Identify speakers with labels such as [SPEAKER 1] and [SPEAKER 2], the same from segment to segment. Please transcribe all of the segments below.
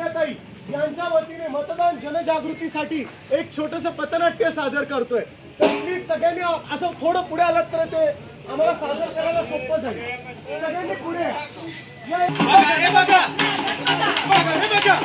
[SPEAKER 1] अहिल्याताई यांच्या वतीने मतदान जनजागृतीसाठी एक छोटस पथनाट्य सादर करतोय. तर प्लीज सगळ्यांनी असं थोडं पुढे आलात तर ते आम्हाला सादर करायला सोपं जाईल. सगळ्यांनी पुढे.
[SPEAKER 2] बघा हे
[SPEAKER 1] हे हे बघा.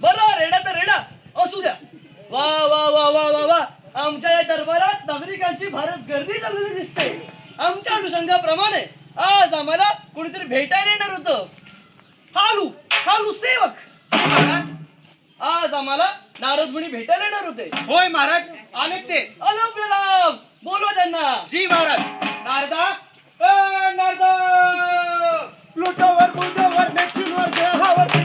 [SPEAKER 3] बरं रेडा तर रेडा. असू द्या. वा वा वा वा वा वा. आमच्या या दरबारात नागरिकांची फारच गर्दी चाललेली दिसते. आमच्या अनुषंगाप्रमाणे आज आम्हाला कुणीतरी भेटायला येणार होतं. हालू हालू सेवक.
[SPEAKER 2] महाराज
[SPEAKER 3] आज आम्हाला नारद मुनी भेटायला येणार होते.
[SPEAKER 2] होय महाराज आले ते.
[SPEAKER 3] आलो आपल्याला. बोलवा त्यांना.
[SPEAKER 2] जी महाराज. नारदा ए नारदा.
[SPEAKER 1] प्लुटोवर बुधवर नेपच्यूनवर ग्रहावर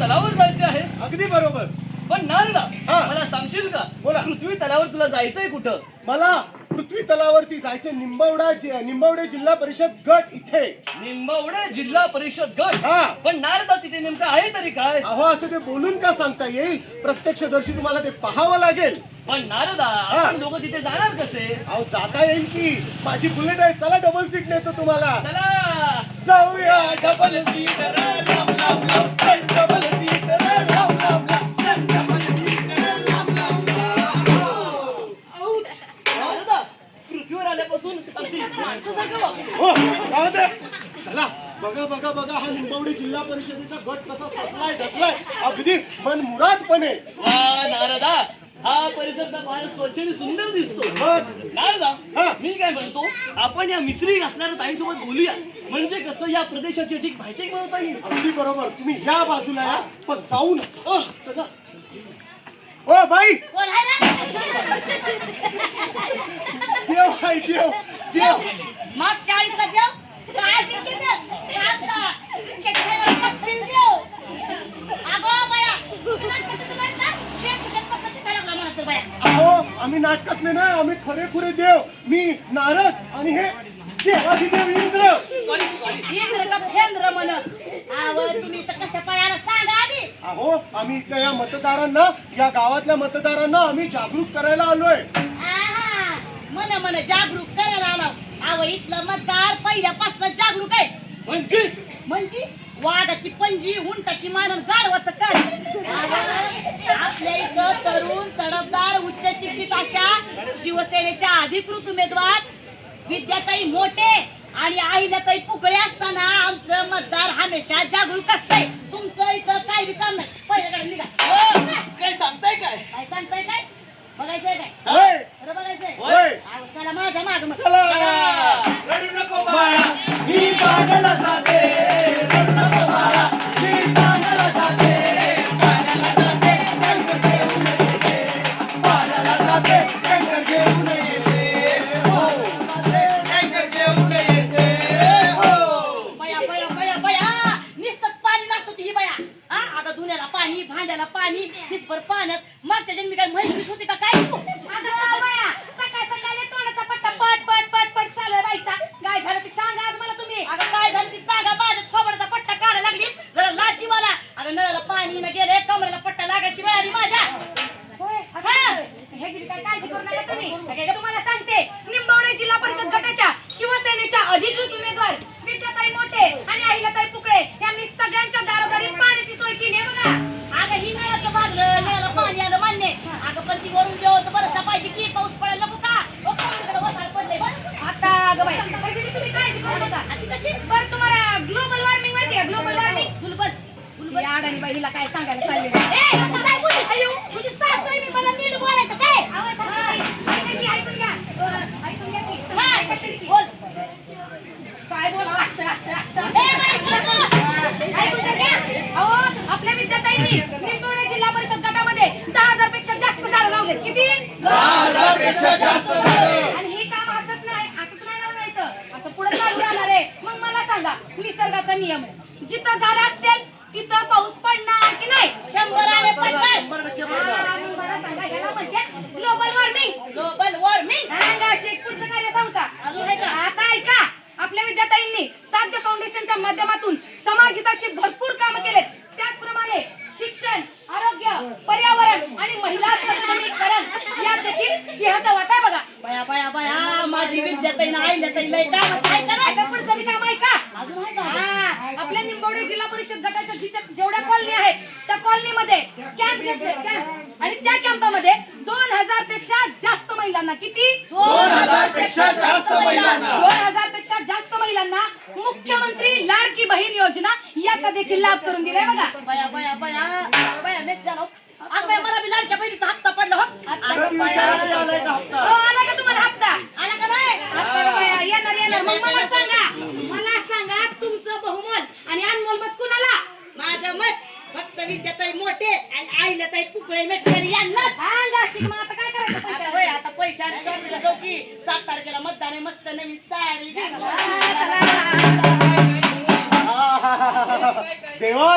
[SPEAKER 3] तलावर जायचे आहे.
[SPEAKER 1] अगदी बरोबर.
[SPEAKER 3] पण नारदा
[SPEAKER 1] हा.
[SPEAKER 3] मला सांगशील का?
[SPEAKER 1] बोला.
[SPEAKER 3] पृथ्वी तलावर तुला जायचंय कुठं?
[SPEAKER 1] मला पृथ्वी तलावरती जायचे निंबवडा जि- निंबवडे जिल्हा परिषद गट इथे.
[SPEAKER 3] निंबवडे जिल्हा परिषद गट?
[SPEAKER 1] हा.
[SPEAKER 3] पण नारदा तिथे नेमकं आहे तरी काय?
[SPEAKER 1] अहो असं ते बोलून का सांगता येईल? प्रत्यक्षदर्शी तुम्हाला ते पाहावं लागेल.
[SPEAKER 3] पण नारदा. आपण लोक तिथे जाणार कसे?
[SPEAKER 1] अहो जाता येईल की. माझी बुलेट आहे. चला डबल सीट नेतो तुम्हाला.
[SPEAKER 3] चला.
[SPEAKER 1] जाऊया.
[SPEAKER 2] डबल सीट रे
[SPEAKER 3] आपण या मिसरी घासणाऱ्या ताईसोबत बोलूया. म्हणजे कसं या प्रदेशाची अधिक माहिती मिळवता येईल?
[SPEAKER 1] अगदी बरोबर. तुम्ही या बाजूला या पण जाऊ नका.
[SPEAKER 3] अह, चला.
[SPEAKER 1] O by! देव हाय देव देव.
[SPEAKER 4] मग चाळीसला देव. शेतकऱ्याला अगो बाया तुला किती माहीत ना शेत शेत पद्धती चालवला म्हणतो बाया
[SPEAKER 1] अहो आम्ही नाटकातले नाही आम्ही खरे खुरे देव. मी नारद आणि हे इंद्र
[SPEAKER 3] सॉरी सॉरी
[SPEAKER 4] इंद्र. का फेंद्र म्हण आव तुम्ही तर कशा पायाला सांगा आधी
[SPEAKER 1] अहो आम्ही इथल्या या मतदारांना या गावातल्या मतदारांना आम्ही जागरूक करायला आलोय.
[SPEAKER 4] आहा मन मन जागरूक करायला आला आव इथलं मतदार पहिल्यापासून जागरूक आहे.
[SPEAKER 3] म्हणजे?
[SPEAKER 4] म्हणजे? वाघाची पंजी उंटाची मान आणि गाढवाचं अगं, आपल्या इथं तरुण तडफदार उच्च शिक्षित अशा शिवसेनेच्या अधिकृत उमेदवार विद्याताई मोठे आणि अहिल्याताई पुकळे असताना आमचं मतदार हमेशा जागरूक असतंय. तुमचं इथं काय बी काम नाही. पहिल्याकडे निघा.
[SPEAKER 3] अह, काय सांगताय काय?
[SPEAKER 4] काय सांगताय काय? बघायचंय काय? बघायचंय? चला माझ्या माग मग.
[SPEAKER 5] बाई हिला काय सांगायला चालले
[SPEAKER 4] ए, आता काय बोललीस? अय्यो, तुझी सासू आहे मी, मला नीट बोलायचं काय?
[SPEAKER 5] आवाज सासूबाई, ऐका की, ऐकून घ्या. अं, ऐकून घ्या की.
[SPEAKER 4] हा,
[SPEAKER 5] ऐका तरी की.
[SPEAKER 4] बोल.
[SPEAKER 5] काय बोला असं असं असं
[SPEAKER 4] ए, बाई, बोल गं.
[SPEAKER 5] ऐकून तर घ्या. अहो, आपल्या विद्यार्थ्यांनी निंबवणे जिल्हा परिषद गटामध्ये दहा हजारपेक्षा जास्त झाडं लावले किती
[SPEAKER 2] पेक्षा जास्त झाडे
[SPEAKER 5] आणि हे काम असंच नाही असंच नाही इथं असं पुढे चालू राहणार आहे मग मला सांगा निसर्गाचा नियम आहे जिथं झाडं असतील तिथं पाऊस पडणार की नाही
[SPEAKER 4] शंभर आले पडणार
[SPEAKER 1] शंभर टक्के
[SPEAKER 5] हा,
[SPEAKER 1] पडणार.
[SPEAKER 5] मग मला सांगा ह्याला म्हणतात ग्लोबल वॉर्मिंग
[SPEAKER 4] ग्लोबल वॉर्मिंग
[SPEAKER 5] हा, शेख पुढचं कार्य सांगू का
[SPEAKER 4] अजून आहे का?
[SPEAKER 5] आता ऐका आपल्या विद्यार्थ्यांनी साध्य फाउंडेशनच्या माध्यमातून समाज हिताची भरपूर कामं केलेत त्याचप्रमाणे शिक्षण आरोग्य पर्यावरण आणि महिला सक्षमीकरण यात देखील सिंहाचा वाटा आहे बघा
[SPEAKER 4] बया बया बया माझी विद्याताई ना आईल्याताई लय कामाची आहे का नाही
[SPEAKER 5] आता पुढचं काम ऐका हा, आपल्या निंबवडे जिल्हा परिषद गटाच्या जिथे जेवढ्या कॉलनी आहेत त्या कॉलनीमध्ये कॅम्प घेतले कॅम्प आणि त्या कॅम्पामध्ये दोन हजारपेक्षा जास्त महिलांना किती?
[SPEAKER 2] दोन हजारपेक्षा जास्त महिलांना.
[SPEAKER 5] दोन हजारपेक्षा जास्त महिलांना मुख्यमंत्री लाडकी बहीण योजना याचा देखील लाभ करून दिलाय बघा.
[SPEAKER 4] बया बया बया. बया मेस झालो. अग बाया मला बी लाडक्या बहिणीचा हप्ता पडला हो.
[SPEAKER 1] विचारायला आलाय का हप्ता?
[SPEAKER 5] हो आला का तुम्हाला हप्ता?
[SPEAKER 4] आला का नाही?
[SPEAKER 5] आता का बाया, येणार येणार. मग मला सांगा. मला सांगा तुमचं बहुमत आणि अनमोल मत कुणाला?
[SPEAKER 4] माझं मत फक्त विद्याताई मोठे आणि आईल्याताई पुकळे मेटकरी यांना.
[SPEAKER 5] गाशी मग आता काय करायचं पैशाला?
[SPEAKER 4] होय, आता पैसे आणि शॉपिंगला जाऊ की सात तारखेला मतदान आहे मस्त नवीन साडी घेऊन.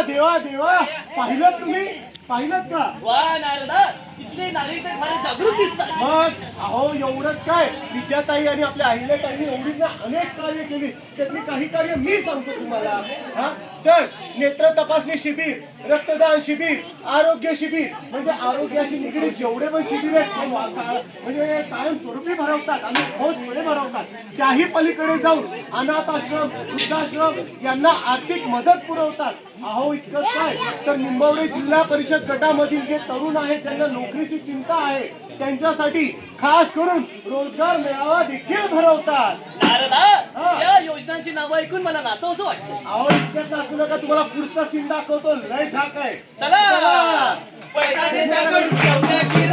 [SPEAKER 1] देवा देवा. पाहिलं तुम्ही? पाहिलं का?
[SPEAKER 3] वा नारदा. इथले नागरिक तर फार जागृत दिसतात.
[SPEAKER 1] मग अहो एवढंच काय? विद्याताई आणि आपल्या अहिल्याताईंनी एवढीच ना अनेक कार्य केली. त्यातली काही कार्य मी सांगतो तुम्हाला. हा? तर नेत्र तपासणी शिबिर रक्तदान शिबिर आरोग्य शिबिर. म्हणजे आरोग्याशी निगडीत जेवढे पण शिबिर आहेत म्हणजे, म्हणजे कायमस्वरूपी भरवतात आणि ठोसपणे भरवतात. त्याही पलीकडे जाऊन अनाथ आश्रम वृद्धाश्रम यांना आर्थिक मदत पुरवतात. अहो इतकंच काय? तर निंबवडे जिल्हा परिषद गटामधील जे तरुण आहेत ज्यांना नोकरीची चिंता आहे त्यांच्यासाठी खास करून रोजगार मेळावा देखील भरवतात.
[SPEAKER 3] नारदा
[SPEAKER 1] हा.
[SPEAKER 3] या योजनांची नावं ऐकून मला नाचवसं वाटतं
[SPEAKER 1] अहो इतक्यात नाचू नका तुम्हाला पुढचा सीन दाखवतो. लय झाक आहे.
[SPEAKER 3] चला!
[SPEAKER 2] पैसा की की.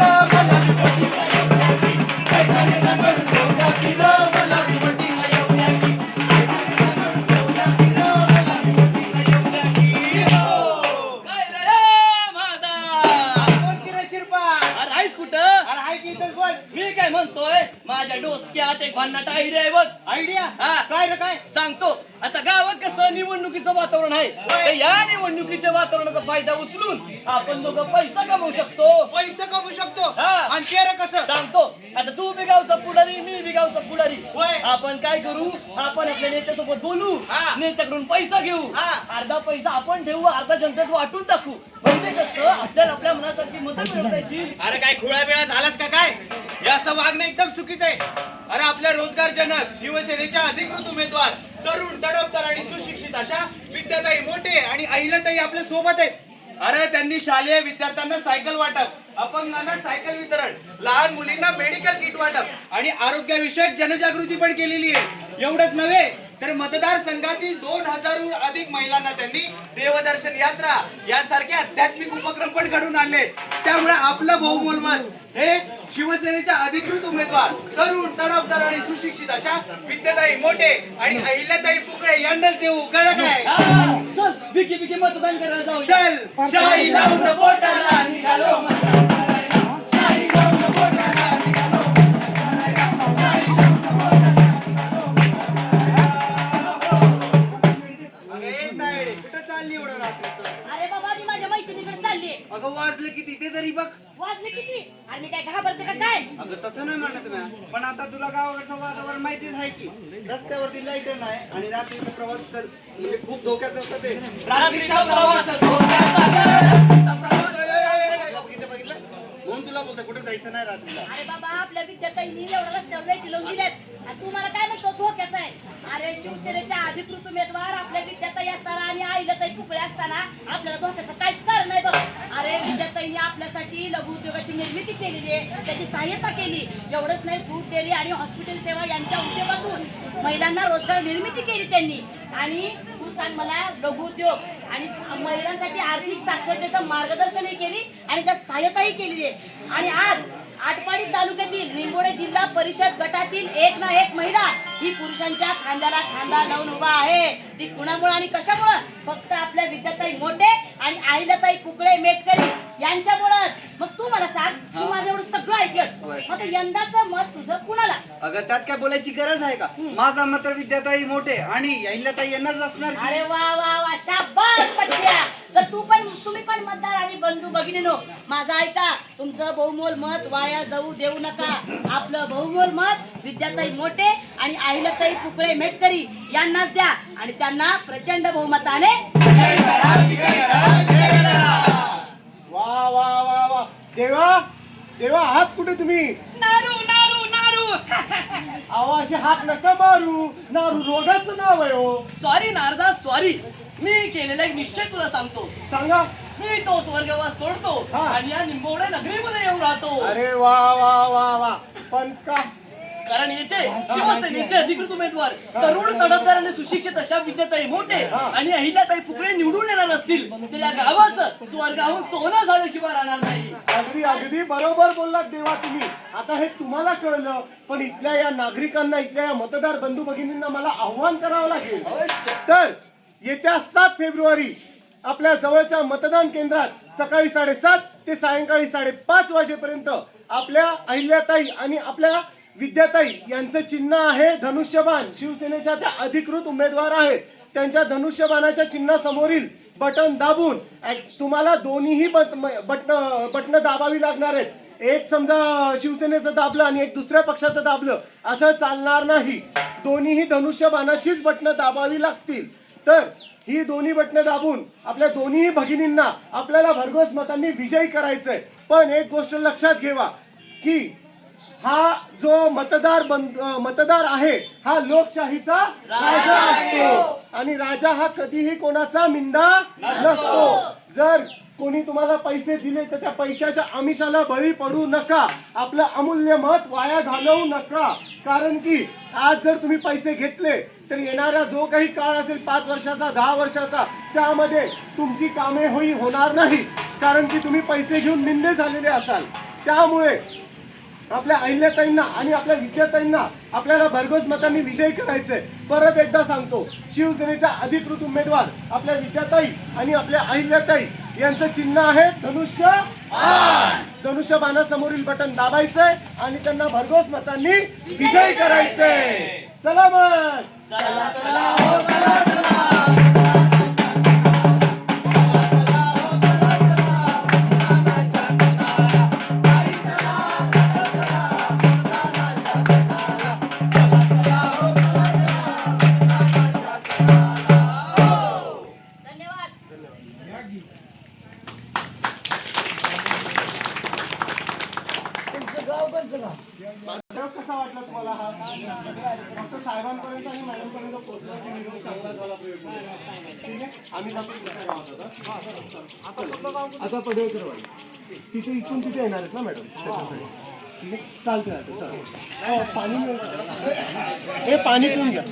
[SPEAKER 3] माझ्या डोसक्यात एक भन्नाट आयडिया आहे बघ.
[SPEAKER 2] आयडिया?
[SPEAKER 3] हा.
[SPEAKER 2] काय रे काय?
[SPEAKER 3] सांगतो. आता गावात कसं निवडणुकीचं वातावरण आहे? तर या निवडणुकीच्या वातावरणाचा फायदा उचलून आपण दोघं पैसा कमवू शकतो.
[SPEAKER 2] पैसे कमवू शकतो.
[SPEAKER 3] हा.
[SPEAKER 2] आणि ते रे कसं?
[SPEAKER 3] सांगतो. आता तू बी गावचा पुढारी मी बी गावचा पुढारी.
[SPEAKER 2] होय.
[SPEAKER 3] आपण काय करू? आपण आपल्या नेत्यासोबत बोलू.
[SPEAKER 2] हा.
[SPEAKER 3] नेत्याकडून पैसा घेऊ.
[SPEAKER 2] हा.
[SPEAKER 3] अर्धा पैसा आपण ठेवू अर्धा जनतेत वाटून टाकू. म्हणजे कसं? आपल्याला आपल्या मनासारखी मदत मिळवता येतील
[SPEAKER 2] अरे काय खुळा बिळा झालास का काय? हे असं वागणं एकदम चुकीचं आहे. अरे आपल्या रोजगार जनक शिवसेनेच्या अधिकृत उमेदवार तरुण तडफदार आणि सुशिक्षित अशा विद्याताई मोठे आणि अहिल्याताई आपल्यासोबत आहेत. अरे त्यांनी शालेय विद्यार्थ्यांना सायकल वाटप अपंगांना सायकल वितरण लहान मुलींना मेडिकल किट वाटप आणि आरोग्यविषयक जनजागृती पण केलेली आहे. एवढंच नव्हे तर मतदारसंघातील दोन हजारहून अधिक महिलांना त्यांनी देवदर्शन यात्रा यांसारखे आध्यात्मिक उपक्रम पण घडून आणले. त्यामुळे आपलं बहुमोल मत हे शिवसेनेच्या अधिकृत उमेदवार तरुण तडफदार आणि सुशिक्षित अशा विद्याताई मोठे आणि अहिल्याताई पुकळे यांनाच देऊ.
[SPEAKER 3] हा, चल बिकी बिकी मतदान करायला जाऊ
[SPEAKER 2] चल शाही लावून. शाही बोटाला
[SPEAKER 6] आता कुठे जायचं नाही रात्रीला.
[SPEAKER 4] अरे बाबा आपल्या विद्यार्थ्यांनी एवढं रस्त्यावर लाईटी लावून दिल्यात. आणि तू मला काय म्हणतो धोक्याचा आहे. अरे शिवसेनेच्या अधिकृत उमेदवार आपल्या विद्यार्थी असताना आणि आईला ताई पुकळे असताना आपल्याला धोक्याचं काहीच कारण नाही बघ. अरे विद्यार्थ्यांनी आपल्यासाठी लघु उद्योगाची निर्मिती केलेली आहे त्याची सहाय्यता केली. एवढंच नाही दूध डेअरी आणि हॉस्पिटल सेवा यांच्या उद्योगातून महिलांना रोजगार निर्मिती केली त्यांनी. आणि तू सांग मला लघु उद्योग आणि महिलांसाठी आर्थिक साक्षरतेचं मार्गदर्शनही केली आणि त्यात सहाय्यताही केली आहे. आणि आज आटपाडी तालुक्यातील निंबोडे जिल्हा परिषद गटातील एक ना एक महिला ही पुरुषांच्या खांद्याला खांदा लावून उभा आहे. ती कुणामुळे आणि कशामुळं? फक्त आपल्या विद्याताई मोठे आणि आईलाताई कुकडे मेटकरी. यांच्यामुळंच. मग तू मला सांग तू माझं एवढं सगळं ऐकलंस. मग यंदाचं मत तुझं कुणाला?
[SPEAKER 6] अगं त्यात काय बोलायची गरज आहे का? माझा मत विद्याताई मोठे आणि अहिल्याताई यांनाच असणार.
[SPEAKER 4] अरे वा वा वा शाबास पटल्या तर तू पण तुम्ही पण मतदार आणि बंधू भगिनीनो माझा ऐका तुमचं बहुमोल मत वाया जाऊ देऊ नका. आपलं बहुमोल मत विद्याताई मोठे आणि अहिल्याताई कुकळे मेटकरी यांनाच द्या. आणि त्यांना प्रचंड बहुमताने.
[SPEAKER 1] वा वा वा वा. देवा देवा आहात कुठे तुम्ही?
[SPEAKER 4] नारू नारू नारू.
[SPEAKER 1] अहो असे हात नका मारू. नारू रोगाचं नाव आहे हो.
[SPEAKER 3] सॉरी नारदा सॉरी मी केलेला एक निश्चय तुला सांगतो.
[SPEAKER 1] सांगा.
[SPEAKER 3] मी तो स्वर्गवास सोडतो
[SPEAKER 1] हा.
[SPEAKER 3] आणि या निंबवड्या नगरीमध्ये येऊन राहतो.
[SPEAKER 1] अरे वा वा वा वा. पण का
[SPEAKER 3] कारण येथे शिवसेनेचे अधिकृत उमेदवार तरुण तडफदार आणि सुशिक्षित अशा विद्याताई मोठे. आणि अहिल्याताई फुकरे निवडून येणार असतील तर या गावाचं स्वर्गाहून सोनं झाल्याशिवाय राहणार नाही.
[SPEAKER 1] अगदी अगदी बरोबर बोललात देवा तुम्ही. आता हे तुम्हाला कळलं पण इथल्या या नागरिकांना इथल्या या मतदार बंधू भगिनींना मला आव्हान करावं लागेल. तर येत्या सात फेब्रुवारी आपल्या जवळच्या मतदान केंद्रात सकाळी साडेसात ते सायंकाळी साडेपाच वाजेपर्यंत आपल्या अहिल्याताई आणि आपल्या विद्याताई यांचं चिन्ह आहे धनुष्यबाण. शिवसेनेच्या त्या अधिकृत उमेदवार आहेत. त्यांच्या धनुष्यबाणाच्या चिन्हासमोरील बटन दाबून तुम्हाला दोन्हीही बट बटन बटन दाबावी लागणार आहेत. एक समजा शिवसेनेचं दाबलं आणि एक दुसऱ्या पक्षाचं दाबलं असं चालणार नाही. दोन्हीही धनुष्यबाणाचीच बटनं दाबावी लागतील. तर ही दोन्ही बटणं दाबून आपल्या दोन्ही भगिनींना आपल्याला भरघोस मतांनी विजयी करायचंय. पण एक गोष्ट लक्षात घेवा की हा जो मतदार बंद मतदार आहे हा लोकशाहीचा राजा असतो. आणि राजा हा कधीही कोणाचा मिंदा नसतो. जर कोणी तुम्हाला पैसे दिले तर त्या पैशाच्या आमिषाला बळी पडू नका. आपलं अमूल्य मत वाया घालवू नका. कारण की आज जर तुम्ही पैसे घेतले तर येणारा जो काही काळ असेल पाच वर्षाचा दहा वर्षाचा त्यामध्ये तुमची कामे होई होणार नाही. कारण की तुम्ही पैसे घेऊन निंदे झालेले असाल. त्यामुळे आपल्या अहिल्याताईंना आणि आपल्या विद्याताईंना आपल्याला भरघोस मतांनी विजयी करायचंय. परत एकदा सांगतो शिवसेनेचा अधिकृत उमेदवार आपल्या विद्याताई आणि आपल्या अहिल्याताई यांचं चिन्ह आहे धनुष्य धनुष्य बाणासमोरील बटन दाबायचंय आणि त्यांना भरघोस मतांनी विजयी करायचंय. चला मग. चला. आहेत ना मॅडम त्याच्यासाठी ठीक आहे. चालतंय आता चला. अहो, पाणी. हे पाणी पिऊन घ्या.